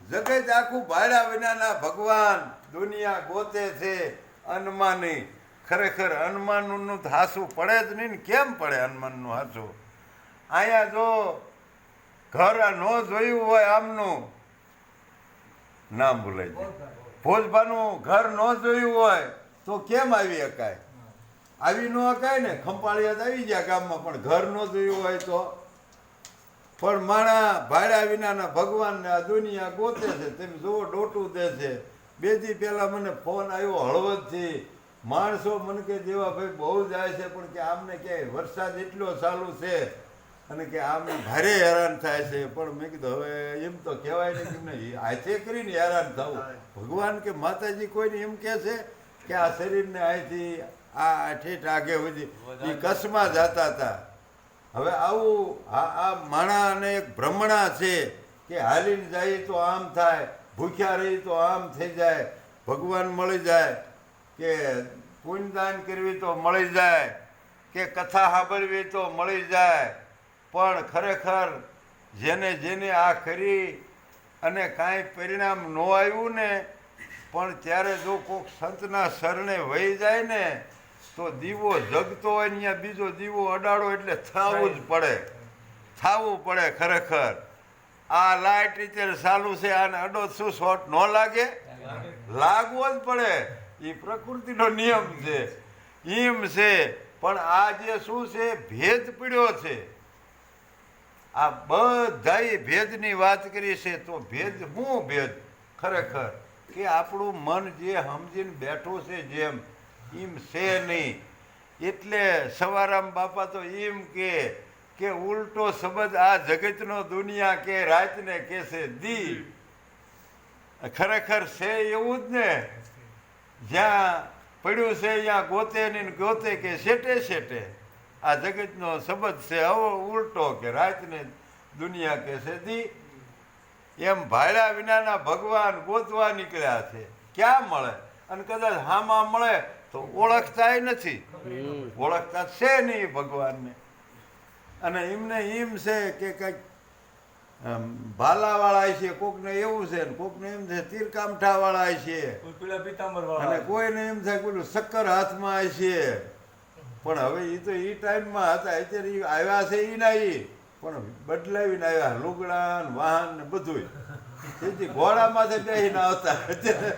જગત આખું ભાડા વિનાના ભગવાન દુનિયા ગોતે છે અનમાની. ખરેખર હનુમાનનું હાસું પડે જ નહીં ને કેમ પડે હનુમાનનું હાસું અહીંયા જો ઘર ન જોયું હોય આમનું, નામ ભૂલાઈ જાય ભોજભાનું ઘર ન જોયું હોય તો કેમ આવી શકાય આવી ન શકાય ને? ખંપાળિયા આવી ગયા ગામમાં, પણ ઘર ન જોયું હોય તો? પણ માણા ભાડા વિનાના ભગવાનને આ દુનિયા ગોતે છે, તેમ જુઓ ડોટું દે છે. બે દી પહેલાં મને ફોન આવ્યો હળવદથી. માણસો મને કે દેવા ભાઈ, બહુ જાય છે, પણ કે આમને ક્યાંય વરસાદ એટલો ચાલુ છે અને કે આમને ભારે હેરાન થાય છે. પણ મેં કીધું, હવે એમ તો કહેવાય ને કે એમને હાથે કરીને હેરાન થવું. ભગવાન કે માતાજી કોઈને એમ કહે છે કે આ શરીરને અહીંથી આ ઠેઠ આગે સુધી એ કસમાં જતા હતા. હવે આવું આ માણા અને એક ભ્રમણા છે કે હાલીને જાય તો આમ થાય, ભૂખ્યા રહી તો આમ થઈ જાય, ભગવાન મળી જાય. કે પુણ્યદાન કરવી તો મળી જાય કે કથા સાંભળવી તો મળી જાય પણ ખરેખર જેને જેને આ કરી અને કાંઈ પરિણામ ન આવ્યું ને પણ ત્યારે જો કોઈક સંતના શરણે વહી જાય ને તો દીવો જગતો હોય ને અહીંયા બીજો દીવો અડાડો એટલે થવું જ પડે. થવું પડે ખરેખર. આ લાઇટ રીતે ચાલુ છે આને અડો શું શોર્ટ ન લાગે. લાગવો જ પડે. એ પ્રકૃતિનો નિયમ છે. એમ છે, પણ આ જે શું છે, ભેદ પીડ્યો છે. આ બધાય ભેદની વાત કરી છે, તો ભેદ શું ભેદ? ખરેખર કે આપણું મન જે સમજીને બેઠું છે જેમ એમ છે નહીં. એટલે સવારામ બાપા તો એમ કે કે ઉલટો શબ્દ આ જગતનો દુનિયા કે રાતને કે છે, દી. ખરેખર છે એવું જ ને? જ્યાં પડ્યું છે ત્યાં ગોતે ને ગોતે કે શેટે શેટે. આ જગતનો શબ્દ છે આવો ઉલટો કે રાતને દુનિયા કે છે દી એમ ભાડા વિનાના ભગવાન ગોતવા નીકળ્યા છે. ક્યાં મળે? અને કદાચ હામાં મળે તો ઓળખતાય નથી. ઓળખતા છે નહીં ભગવાનને. અને એમને એમ છે કે કંઈક ભાલાવાળા છે કોકને એવું છે ને કોકને એમ છે તીરકામઠાવાળા છે. અને કોઈને એમ થાય પેલું શક્કર હાથમાં છે. પણ હવે એ તો એ ટાઈમમાં હતા અત્યારે આવ્યા છે એ નહીં પણ બદલાવીને આવ્યા લુગડા ને વાહન ને બધું તેથી ઘોડામાંથી બેસીને આવતા. અત્યારે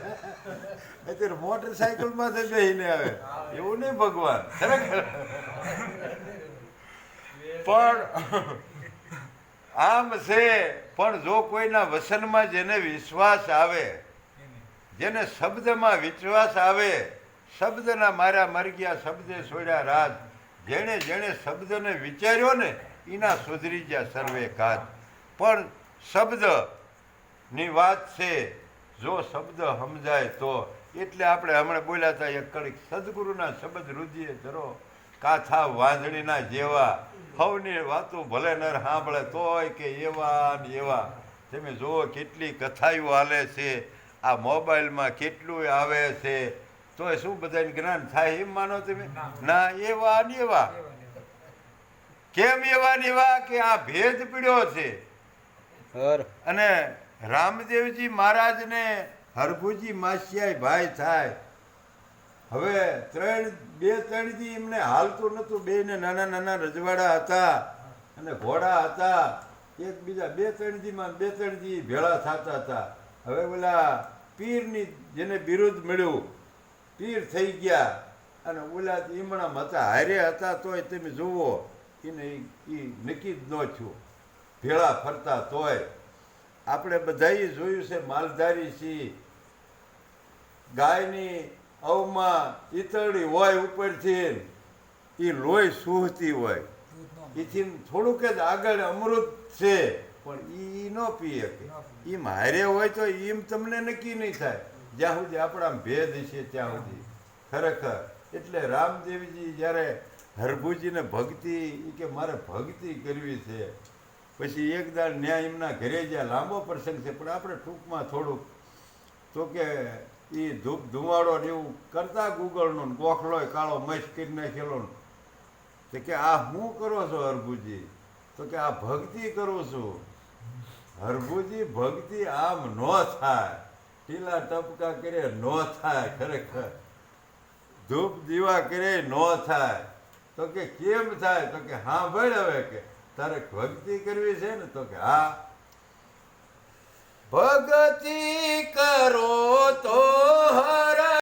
અત્યારે મોટરસાયકલમાંથી બેસીને આવે. એવું નહીં ભગવાન. ખરેખર. પણ આમ છે, પણ જો કોઈના વસનમાં જેને વિશ્વાસ આવે, જેને શબ્દમાં વિશ્વાસ આવે, શબ્દના મારા મરી ગયા શબ્દે છોડ્યા રાજ, જેણે જેણે શબ્દને વિચાર્યો ને, એના સુધરી ગયા સર્વે કાચ પણ શબ્દની વાત છે, જો શબ્દ સમજાય તો, એટલે આપણે હમણાં બોલ્યા હતા, એક કડીક સદગુરુના શબ્દ રુધિએ ધરો કાથા વાંદણીના જેવા. હવની વાતો ભલે નર સાંભળે તોય કે એવા ને એવા. તમે જુઓ કેટલી કથાઓ હાલે છે. આ મોબાઈલમાં કેટલું આવે છે. તોય શું બધાને જ્ઞાન થાય એમ માનો તમે? ના એવા ને એવા. કેમ એવા ને એવા કે આ ભેદ પીડ્યો છે? અને રામદેવજી મહારાજને હરભુજી માસિયાય ભાઈ થાય. હવે ત્રણ, બે ત્રણ દી એમને હાલતું નહોતું. બે ને નાના નાના રજવાડા હતા અને ઘોડા હતા. એકબીજા બે ત્રણ દીમાં બે ત્રણ દી ભેળા થતા હતા. હવે ઓલા પીરની જેને બિરુદ મળ્યું, પીર થઈ ગયા અને ઓલા ઈમણામ હતા, હારે હતા તોય તમે જુઓ, એને એ નક્કી જ ન થયું. ભેળા ફરતા તોય. આપણે બધાએ જોયું છે, માલધારી છીએ ગાયની અવમાં ઈતળી હોય ઉપરથી એ લોહી સૂહતી હોય. એથી થોડુંક જ આગળ અમૃત છે પણ એ ન પી શકે એમ હારે હોય તો એમ તમને નક્કી નહીં થાય. જ્યાં સુધી આપણા ભેદ છે ત્યાં સુધી. ખરેખર. એટલે રામદેવજી જ્યારે હરભુજીને ભક્તિ કે મારે ભક્તિ કરવી છે. પછી એક દાડ ન્યાય એમના ઘરે જ્યાં લાંબો પ્રસંગ છે પણ આપણે ટૂંકમાં થોડુંક તો કે એ ધૂપ ધુમાડો ને એવું કરતા ગૂગળનો ને ગોખલોય કાળો મસ કરી નાખેલો તો કે આ હું કરો છો હરભુજી? તો કે આ ભક્તિ કરું છું. હરભુજી, ભક્તિ આમ ન થાય. ટીલા ટપકા કરે ન થાય ખરેખર. ધૂપ દીવા કરે ન થાય. તો કે કેમ થાય? તો કે હા ભાઈ હવે કે, તારે ભક્તિ કરવી છે ને? તો કે હા ભક્તિ કરો તો હર